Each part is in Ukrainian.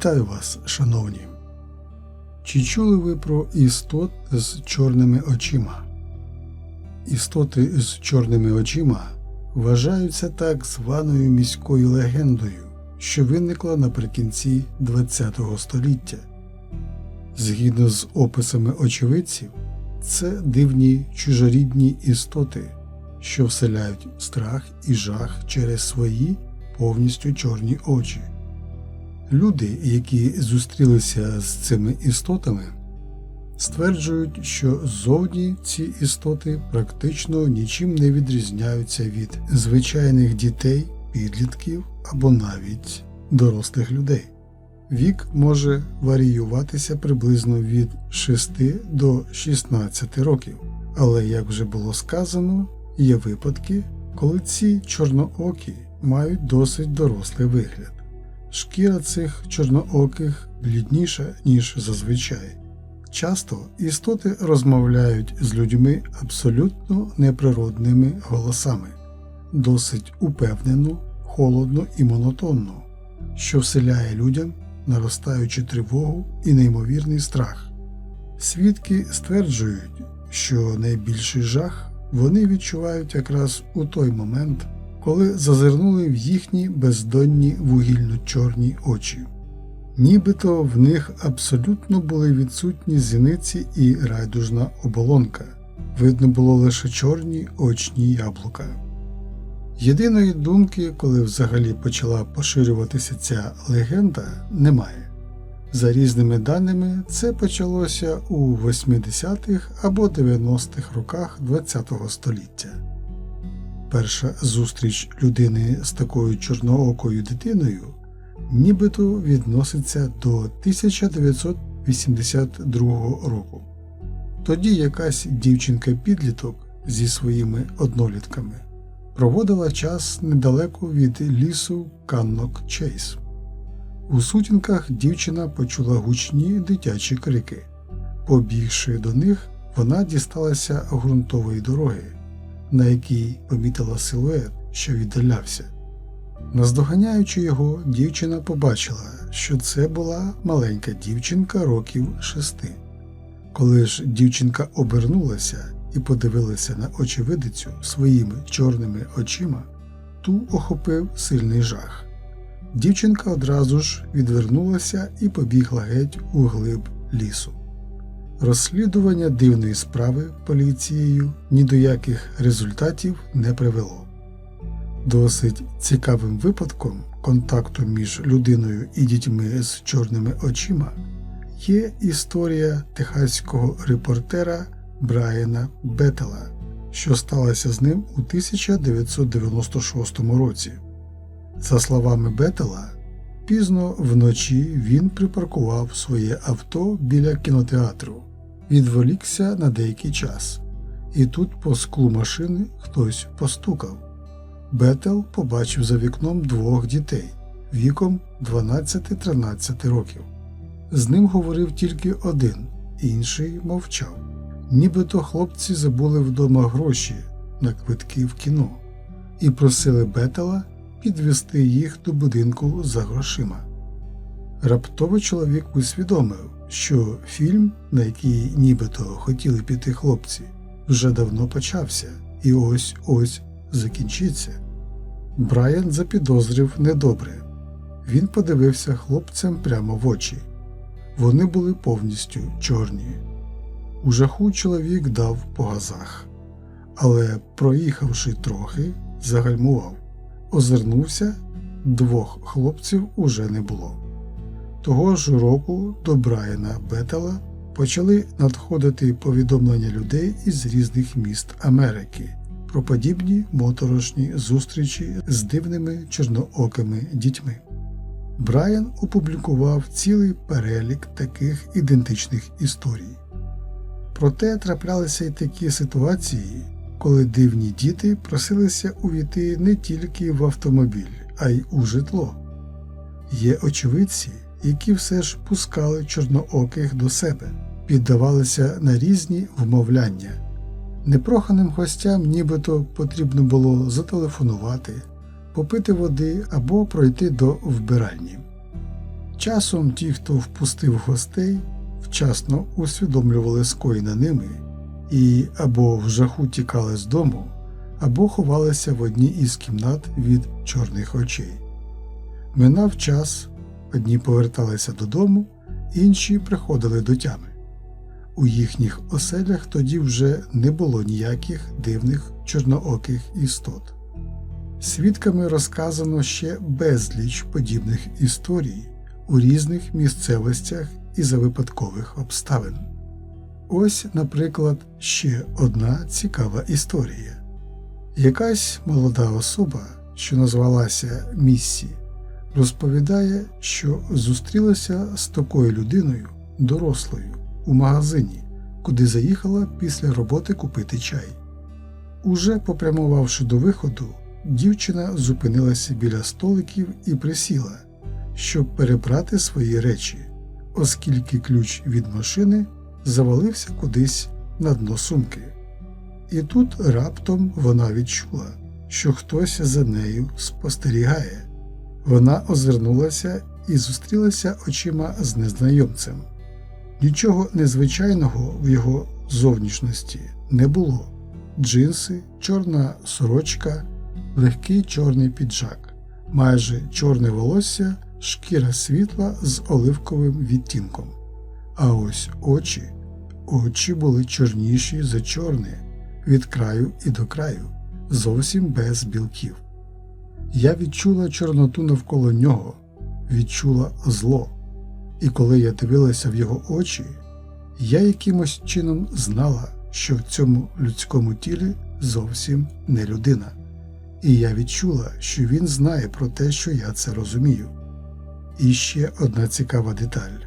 Вітаю вас, шановні! Чи чули ви про істот з чорними очима? Істоти з чорними очима вважаються так званою міською легендою, що виникла наприкінці ХХ століття. Згідно з описами очевидців, це дивні чужорідні істоти, що вселяють страх і жах через свої повністю чорні очі. Люди, які зустрілися з цими істотами, стверджують, що зовні ці істоти практично нічим не відрізняються від звичайних дітей, підлітків або навіть дорослих людей. Вік може варіюватися приблизно від 6 до 16 років, але, як вже було сказано, є випадки, коли ці чорноокі мають досить дорослий вигляд. Шкіра цих чорнооких блідніша, ніж зазвичай. Часто істоти розмовляють з людьми абсолютно неприродними голосами, досить упевнено, холодно і монотонно, що вселяє людям наростаючу тривогу і неймовірний страх. Свідки стверджують, що найбільший жах вони відчувають якраз у той момент, коли зазирнули в їхні бездонні вугільно-чорні очі. Нібито в них абсолютно були відсутні зіниці і райдужна оболонка, видно було лише чорні очні яблука. Єдиної думки, коли взагалі почала поширюватися ця легенда, немає. За різними даними, це почалося у 80-х або 90-х роках ХХ століття. Перша зустріч людини з такою чорноокою дитиною нібито відноситься до 1982 року. Тоді якась дівчинка-підліток зі своїми однолітками проводила час недалеко від лісу Каннок Чейз. У сутінках дівчина почула гучні дитячі крики. Побігши до них, вона дісталася ґрунтової дороги, на якій помітила силует, що віддалявся. Наздоганяючи його, дівчина побачила, що це була маленька дівчинка років шести. Коли ж дівчинка обернулася і подивилася на очевидицю своїми чорними очима, ту охопив сильний жах. Дівчинка одразу ж відвернулася і побігла геть у глиб лісу. Розслідування дивної справи поліцією ні до яких результатів не привело. Досить цікавим випадком контакту між людиною і дітьми з чорними очима є історія техаського репортера Брайана Бетела, що сталася з ним у 1996 році. За словами Бетела, пізно вночі він припаркував своє авто біля кінотеатру, відволікся на деякий час, і тут по склу машини хтось постукав. Бетел побачив за вікном двох дітей віком 12-13 років. З ним говорив тільки один, інший мовчав. Нібито хлопці забули вдома гроші на квитки в кіно і просили Бетела підвести їх до будинку за грошима. Раптово чоловік усвідомив, що фільм, на який нібито хотіли піти хлопці, вже давно почався і ось ось закінчиться. Брайан запідозрив недобре. Він подивився хлопцям прямо в очі. Вони були повністю чорні. У жаху чоловік дав по газах, але, проїхавши трохи, загальмував, озирнувся, двох хлопців уже не було. Того ж року до Брайана Бетела почали надходити повідомлення людей із різних міст Америки про подібні моторошні зустрічі з дивними чорноокими дітьми. Брайан опублікував цілий перелік таких ідентичних історій. Проте траплялися й такі ситуації, коли дивні діти просилися увійти не тільки в автомобіль, а й у житло. Є очевидці, які все ж пускали чорнооких до себе, піддавалися на різні вмовляння. Непроханим гостям нібито потрібно було зателефонувати, попити води або пройти до вбиральні. Часом ті, хто впустив гостей, вчасно усвідомлювали скоєне ними і або в жаху тікали з дому, або ховалися в одній із кімнат від чорних очей. Минав час, одні поверталися додому, інші приходили до тями. У їхніх оселях тоді вже не було ніяких дивних чорнооких істот. Свідками розказано ще безліч подібних історій у різних місцевостях і за випадкових обставин. Ось, наприклад, ще одна цікава історія. Якась молода особа, що назвалася Міссі, розповідає, що зустрілася з такою людиною, дорослою, у магазині, куди заїхала після роботи купити чай. Уже попрямувавши до виходу, дівчина зупинилася біля столиків і присіла, щоб перебрати свої речі, оскільки ключ від машини завалився кудись на дно сумки. І тут раптом вона відчула, що хтось за нею спостерігає. Вона озирнулася і зустрілася очима з незнайомцем. Нічого незвичайного в його зовнішності не було. Джинси, чорна сорочка, легкий чорний піджак, майже чорне волосся, шкіра світла з оливковим відтінком. А ось очі, очі були чорніші за чорне, від краю і до краю, зовсім без білків. Я відчула чорноту навколо нього, відчула зло, і коли я дивилася в його очі, я якимось чином знала, що в цьому людському тілі зовсім не людина, і я відчула, що він знає про те, що я це розумію. І ще одна цікава деталь.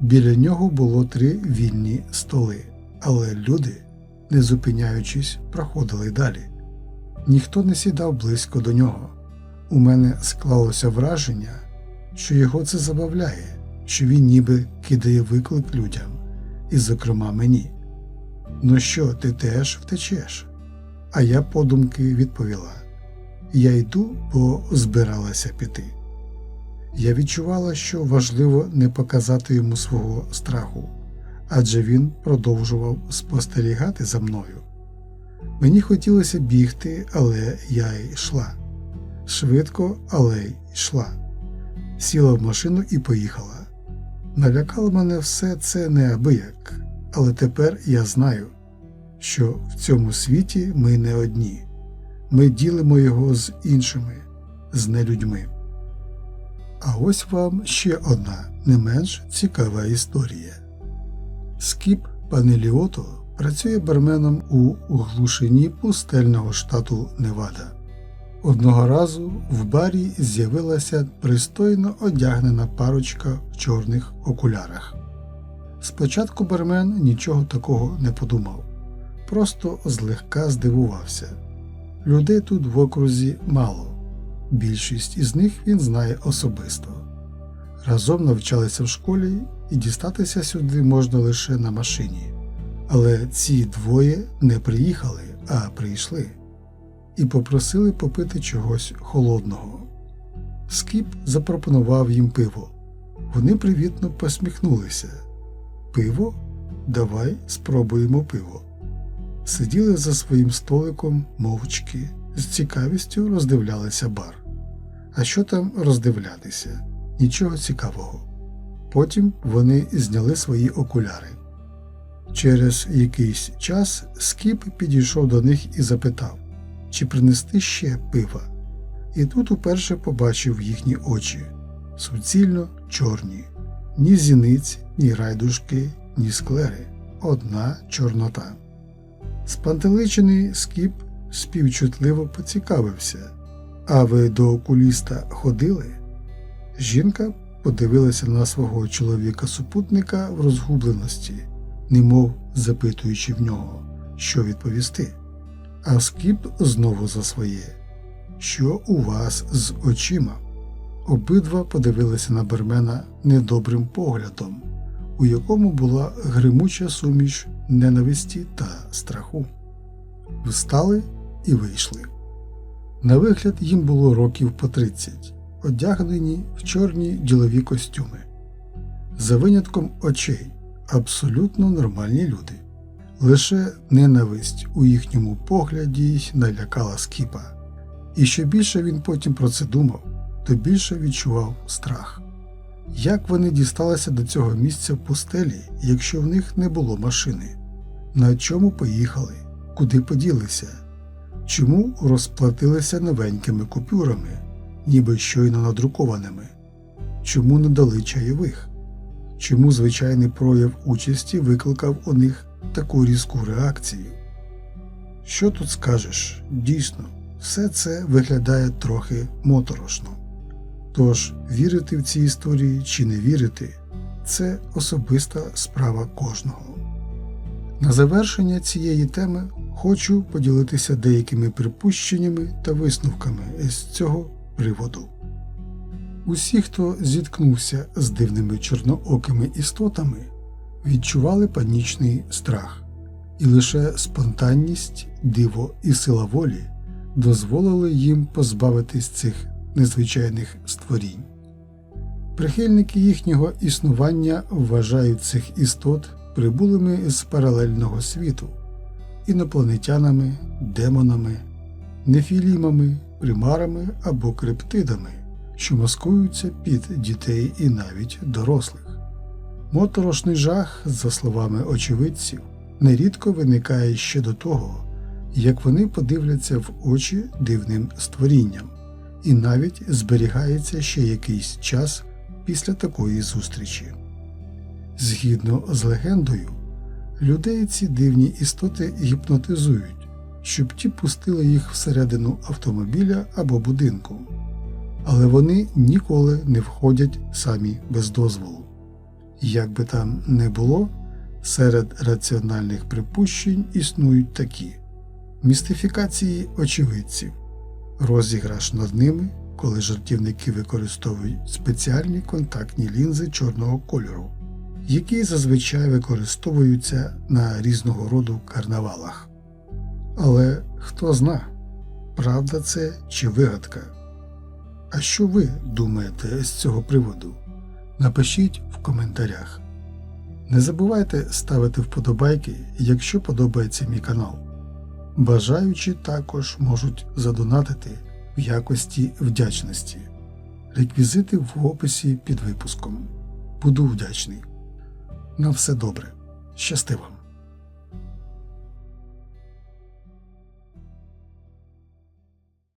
Біля нього було три вільні столи, але люди, не зупиняючись, проходили далі. Ніхто не сідав близько до нього. У мене склалося враження, що його це забавляє, що він ніби кидає виклик людям, і, зокрема, мені. Ну що, ти теж втечеш? А я подумки відповіла: Я йду, бо збиралася піти. Я відчувала, що важливо не показати йому свого страху, адже він продовжував спостерігати за мною. Мені хотілося бігти, але я йшла. Швидко, але йшла. Сіла в машину і поїхала. Налякало мене все це неабияк, але тепер я знаю, що в цьому світі ми не одні, ми ділимо його з іншими, з нелюдьми. А ось вам ще одна не менш цікава історія. Скіп Панеліото працює барменом у глушині пустельного штату Невада. Одного разу в барі з'явилася пристойно одягнена парочка в чорних окулярах. Спочатку бармен нічого такого не подумав, просто злегка здивувався. Людей тут в окрузі мало, більшість із них він знає особисто. Разом навчалися в школі і дістатися сюди можна лише на машині. Але ці двоє не приїхали, а прийшли і попросили попити чогось холодного. Скіп запропонував їм пиво. Вони привітно посміхнулися. Пиво? Давай спробуємо пиво. Сиділи за своїм столиком мовчки, з цікавістю роздивлялися бар. А що там роздивлятися? Нічого цікавого. Потім вони зняли свої окуляри. Через якийсь час Скіп підійшов до них і запитав, чи принести ще пива. І тут уперше побачив їхні очі суцільно чорні, ні зіниць, ні райдушки, ні склери, одна чорнота. Спантеличений скіп співчутливо поцікавився. А ви до окуліста ходили? Жінка подивилася на свого чоловіка-супутника в розгубленості, немов запитуючи в нього, що відповісти. А скіп знову за своє. Що у вас з очима? Обидва подивилися на Бермена недобрим поглядом, у якому була гримуча суміш ненависті та страху. Встали і вийшли. На вигляд їм було років по 30. одягнені в чорні ділові костюми. За винятком очей абсолютно нормальні люди. Лише ненависть у їхньому погляді налякала скіпа. І що більше він потім про це думав, то більше відчував страх. Як вони дісталися до цього місця в пустелі, якщо в них не було машини? На чому поїхали? Куди поділися? Чому розплатилися новенькими купюрами, ніби щойно надрукованими? Чому не дали чайових? Чому звичайний прояв участі викликав у них таку різку реакцію? Що тут скажеш? Дійсно, все це виглядає трохи моторошно. Тож вірити в ці історії чи не вірити це особиста справа кожного. На завершення цієї теми хочу поділитися деякими припущеннями та висновками з цього приводу. Усі, хто зіткнувся з дивними чорноокими істотами, відчували панічний страх, і лише спонтанність, диво і сила волі дозволили їм позбавитись цих незвичайних створінь. Прихильники їхнього існування вважають цих істот прибулими з паралельного світу, інопланетянами, демонами, нефілімами, примарами або криптидами, що маскуються під дітей і навіть дорослих. Моторошний жах, за словами очевидців, нерідко виникає ще до того, як вони подивляться в очі дивним створінням, і навіть зберігається ще якийсь час після такої зустрічі. Згідно з легендою, людей ці дивні істоти гіпнотизують, щоб ті пустили їх всередину автомобіля або будинку, але вони ніколи не входять самі без дозволу. Як би там не було, серед раціональних припущень існують такі містифікації очевидців, розіграш над ними, коли жартівники використовують спеціальні контактні лінзи чорного кольору, які зазвичай використовуються на різного роду карнавалах. Але хто зна, правда це чи вигадка? А що ви думаєте з цього приводу? Напишіть в коментарях. Не забувайте ставити вподобайки, якщо подобається мій канал. Бажаючі також можуть задонатити в якості вдячності. Реквізити в описі під випуском. Буду вдячний. На все добре. Щасти вам!